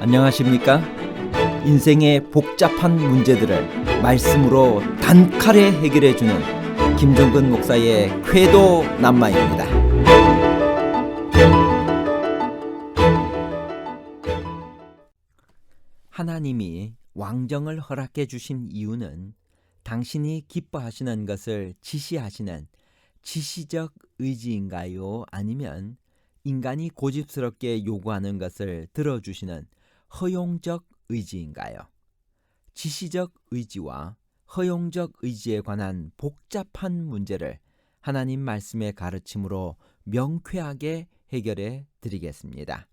안녕하십니까? 인생의 복잡한 문제들을 말씀으로 단칼에 해결해 주는 김종근 목사의 쾌도 남마입니다. 하나님이 왕정을 허락해 주신 이유는 당신이 기뻐하시는 것을 지시하시는 지시적 의지인가요? 아니면 인간이 고집스럽게 요구하는 것을 들어주시는 허용적 의지인가요? 지시적 의지와 허용적 의지에 관한 복잡한 문제를 하나님 말씀의 가르침으로 명쾌하게 해결해 드리겠습니다.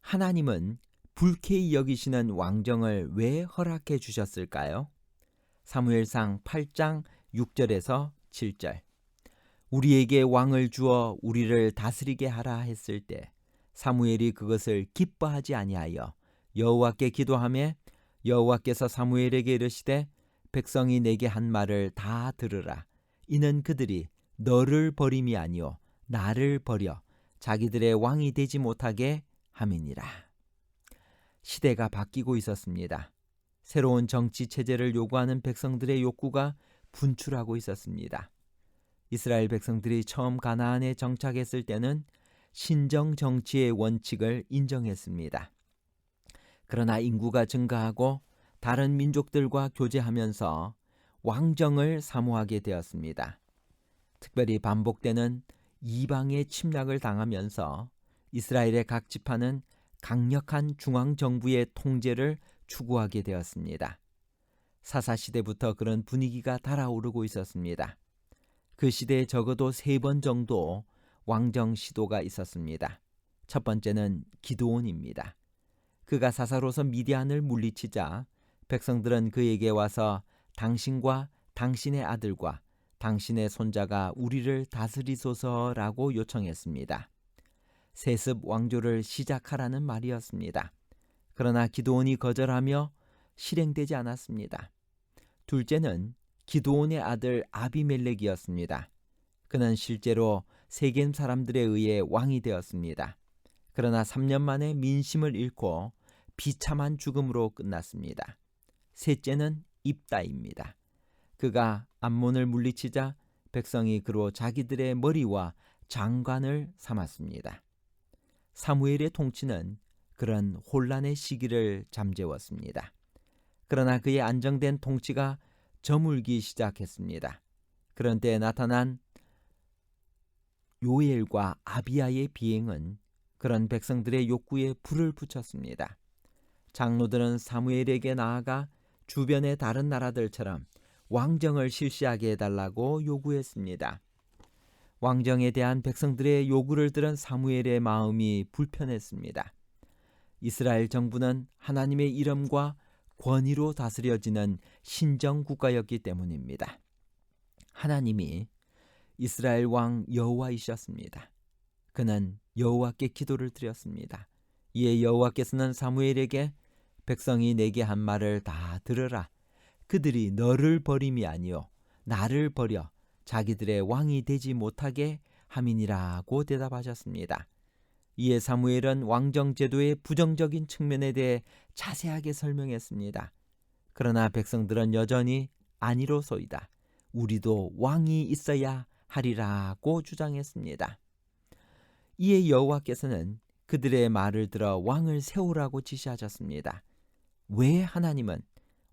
하나님은 불쾌히 여기시는 왕정을 왜 허락해 주셨을까요? 사무엘상 8장 6절에서 7절. 우리에게 왕을 주어 우리를 다스리게 하라 했을 때 사무엘이 그것을 기뻐하지 아니하여 여호와께 기도하며 여호와께서 사무엘에게 이르시되 백성이 내게 한 말을 다 들으라 이는 그들이 너를 버림이 아니요 나를 버려 자기들의 왕이 되지 못하게 함이니라 시대가 바뀌고 있었습니다. 새로운 정치 체제를 요구하는 백성들의 욕구가 분출하고 있었습니다. 이스라엘 백성들이 처음 가나안에 정착했을 때는 신정 정치의 원칙을 인정했습니다. 그러나 인구가 증가하고 다른 민족들과 교제하면서 왕정을 사모하게 되었습니다. 특별히 반복되는 이방의 침략을 당하면서 이스라엘의 각 지파는 강력한 중앙 정부의 통제를 추구하게 되었습니다. 사사 시대부터 그런 분위기가 달아오르고 있었습니다. 그 시대에 적어도 세 번 정도 왕정 시도가 있었습니다. 첫 번째는 기도원입니다. 그가 사사로서 미디안을 물리치자 백성들은 그에게 와서 당신과 당신의 아들과 당신의 손자가 우리를 다스리소서라고 요청했습니다. 세습 왕조를 시작하라는 말이었습니다. 그러나 기도원이 거절하며 실행되지 않았습니다. 둘째는 기도온의 아들 아비멜렉이었습니다. 그는 실제로 세겜 사람들에 의해 왕이 되었습니다. 그러나 3년 만에 민심을 잃고 비참한 죽음으로 끝났습니다. 셋째는 입다입니다. 그가 암몬을 물리치자 백성이 그로 자기들의 머리와 장관을 삼았습니다. 사무엘의 통치는 그런 혼란의 시기를 잠재웠습니다. 그러나 그의 안정된 통치가 저물기 시작했습니다. 그런 때 나타난 요엘과 아비야의 비행은 그런 백성들의 욕구에 불을 붙였습니다. 장로들은 사무엘에게 나아가 주변의 다른 나라들처럼 왕정을 실시하게 해달라고 요구했습니다. 왕정에 대한 백성들의 요구를 들은 사무엘의 마음이 불편했습니다. 이스라엘 정부는 하나님의 이름과 권위로 다스려지는 신정 국가였기 때문입니다. 하나님이 이스라엘 왕 여호와이셨습니다. 그는 여호와께 기도를 드렸습니다. 이에 여호와께서는 사무엘에게 백성이 내게 한 말을 다 들으라. 그들이 너를 버림이 아니요 나를 버려 자기들의 왕이 되지 못하게 함이니라고 대답하셨습니다. 이에 사무엘은 왕정 제도의 부정적인 측면에 대해 자세하게 설명했습니다. 그러나 백성들은 여전히 아니로소이다. 우리도 왕이 있어야 하리라고 주장했습니다. 이에 여호와께서는 그들의 말을 들어 왕을 세우라고 지시하셨습니다. 왜 하나님은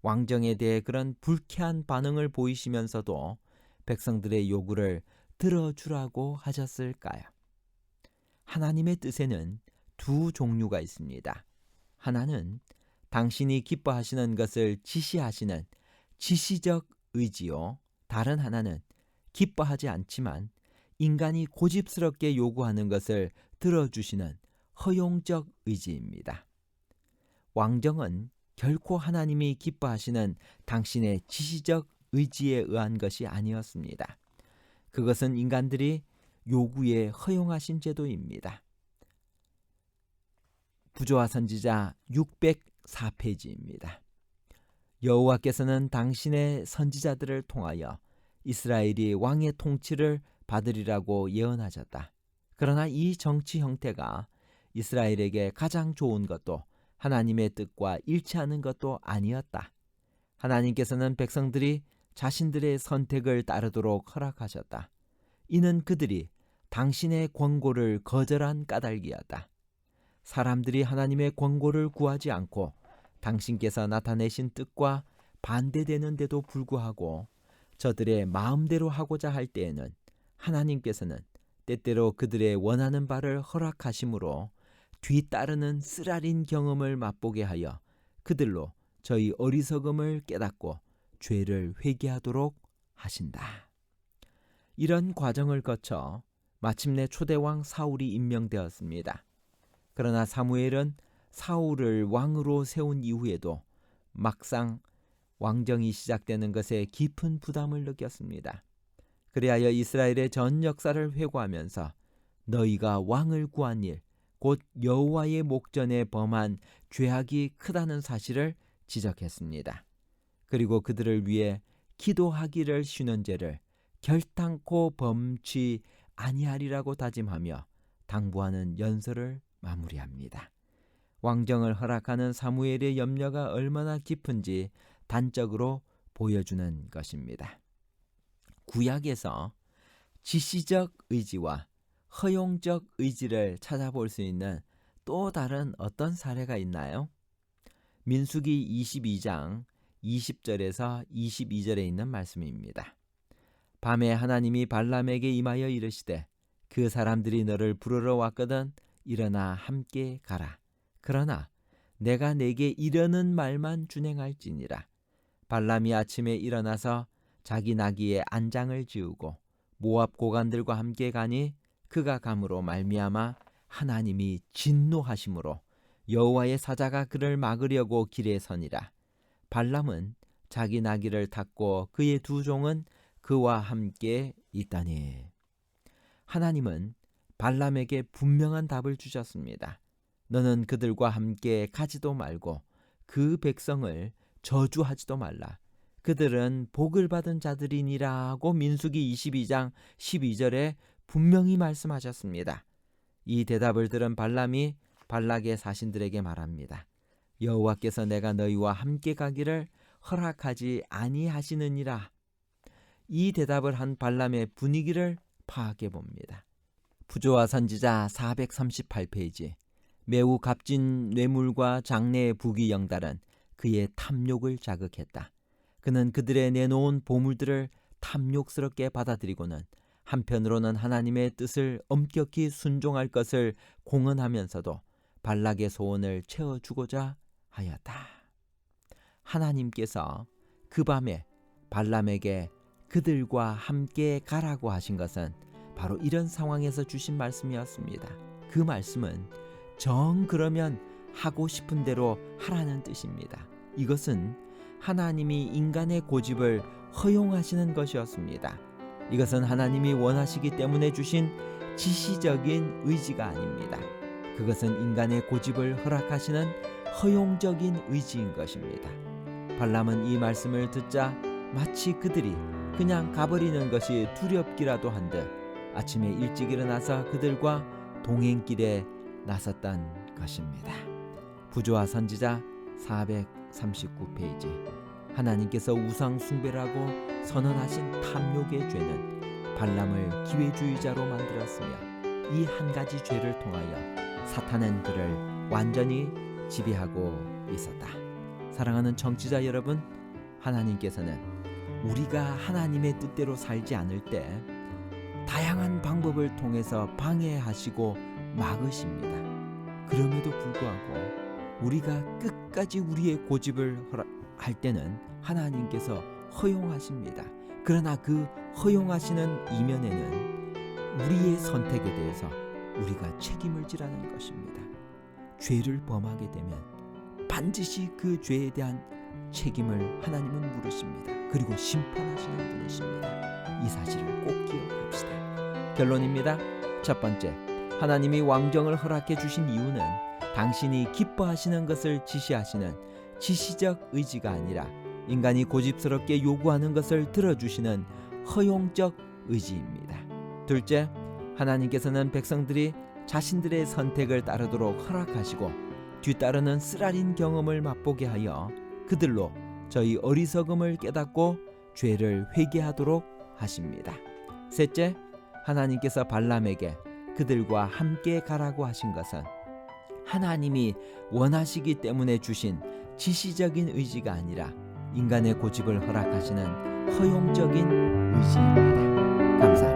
왕정에 대해 그런 불쾌한 반응을 보이시면서도 백성들의 요구를 들어주라고 하셨을까요? 하나님의 뜻에는 두 종류가 있습니다. 하나는 당신이 기뻐하시는 것을 지시하시는 지시적 의지요. 다른 하나는 기뻐하지 않지만 인간이 고집스럽게 요구하는 것을 들어주시는 허용적 의지입니다. 왕정은 결코 하나님이 기뻐하시는 당신의 지시적 의지에 의한 것이 아니었습니다. 그것은 인간들이 요구에 허용하신 제도입니다. 부조와 선지자 604페이지입니다. 여호와께서는 당신의 선지자들을 통하여 이스라엘이 왕의 통치를 받으리라고 예언하셨다. 그러나 이 정치 형태가 이스라엘에게 가장 좋은 것도 하나님의 뜻과 일치하는 것도 아니었다. 하나님께서는 백성들이 자신들의 선택을 따르도록 허락하셨다. 이는 그들이 당신의 권고를 거절한 까닭이었다. 사람들이 하나님의 권고를 구하지 않고 당신께서 나타내신 뜻과 반대되는데도 불구하고 저들의 마음대로 하고자 할 때에는 하나님께서는 때때로 그들의 원하는 바를 허락하심으로 뒤따르는 쓰라린 경험을 맛보게 하여 그들로 저희 어리석음을 깨닫고 죄를 회개하도록 하신다. 이런 과정을 거쳐 마침내 초대왕 사울이 임명되었습니다. 그러나 사무엘은 사울을 왕으로 세운 이후에도 막상 왕정이 시작되는 것에 깊은 부담을 느꼈습니다. 그리하여 이스라엘의 전 역사를 회고하면서 너희가 왕을 구한 일, 곧 여호와의 목전에 범한 죄악이 크다는 사실을 지적했습니다. 그리고 그들을 위해 기도하기를 쉬는 죄를 결탄코 범치 아니하리라고 다짐하며 당부하는 연설을 마무리합니다. 왕정을 허락하는 사무엘의 염려가 얼마나 깊은지 단적으로 보여주는 것입니다. 구약에서 지시적 의지와 허용적 의지를 찾아볼 수 있는 또 다른 어떤 사례가 있나요? 민수기 22장 20절에서 22절에 있는 말씀입니다. 밤에 하나님이 발람에게 임하여 이르시되 그 사람들이 너를 부르러 왔거든 일어나 함께 가라. 그러나 내가 내게 이르는 말만 준행할지니라. 발람이 아침에 일어나서 자기 나귀의 안장을 지우고 모압 고관들과 함께 가니 그가 감으로 말미암아 하나님이 진노하심으로 여호와의 사자가 그를 막으려고 길에 서니라. 발람은 자기 나귀를 탔고 그의 두 종은 그와 함께 있다니. 하나님은 발람에게 분명한 답을 주셨습니다. 너는 그들과 함께 가지도 말고 그 백성을 저주하지도 말라. 그들은 복을 받은 자들이니라고 민수기 22장 12절에 분명히 말씀하셨습니다. 이 대답을 들은 발람이 발락의 사신들에게 말합니다. 여호와께서 내가 너희와 함께 가기를 허락하지 아니하시느니라. 이 대답을 한 발람의 분위기를 파악해 봅니다. 부조와 선지자 438페이지 매우 값진 뇌물과 장래의 부귀 영달은 그의 탐욕을 자극했다. 그는 그들의 내놓은 보물들을 탐욕스럽게 받아들이고는 한편으로는 하나님의 뜻을 엄격히 순종할 것을 공언하면서도 발락의 소원을 채워주고자 하였다. 하나님께서 그 밤에 발람에게 그들과 함께 가라고 하신 것은 바로 이런 상황에서 주신 말씀이었습니다. 그 말씀은 정 그러면 하고 싶은 대로 하라는 뜻입니다. 이것은 하나님이 인간의 고집을 허용하시는 것이었습니다. 이것은 하나님이 원하시기 때문에 주신 지시적인 의지가 아닙니다. 그것은 인간의 고집을 허락하시는 허용적인 의지인 것입니다. 발람은 이 말씀을 듣자 마치 그들이 그냥 가버리는 것이 두렵기라도 한듯 아침에 일찍 일어나서 그들과 동행길에 나섰던 것입니다. 부조와 선지자 439페이지 하나님께서 우상 숭배라고 선언하신 탐욕의 죄는 발람을 기회주의자로 만들었으며 이 한 가지 죄를 통하여 사탄은 그를 완전히 지배하고 있었다. 사랑하는 정치자 여러분, 하나님께서는 우리가 하나님의 뜻대로 살지 않을 때 다양한 방법을 통해서 방해하시고 막으십니다. 그럼에도 불구하고 우리가 끝 까지 우리의 고집을 할 때는 하나님께서 허용하십니다. 그러나 그 허용하시는 이면에는 우리의 선택에 대해서 우리가 책임을 지라는 것입니다. 죄를 범하게 되면 반드시 그 죄에 대한 책임을 하나님은 물으십니다. 그리고 심판하시는 분이십니다. 이 사실을 꼭 기억합시다. 결론입니다. 첫 번째, 하나님이 왕정을 허락해 주신 이유는 당신이 기뻐하시는 것을 지시하시는 지시적 의지가 아니라 인간이 고집스럽게 요구하는 것을 들어주시는 허용적 의지입니다. 둘째, 하나님께서는 백성들이 자신들의 선택을 따르도록 허락하시고 뒤따르는 쓰라린 경험을 맛보게 하여 그들로 저희 어리석음을 깨닫고 죄를 회개하도록 하십니다. 셋째, 하나님께서 발람에게 그들과 함께 가라고 하신 것은 하나님이 원하시기 때문에 주신 지시적인 의지가 아니라 인간의 고집을 허락하시는 허용적인 의지입니다. 감사합니다.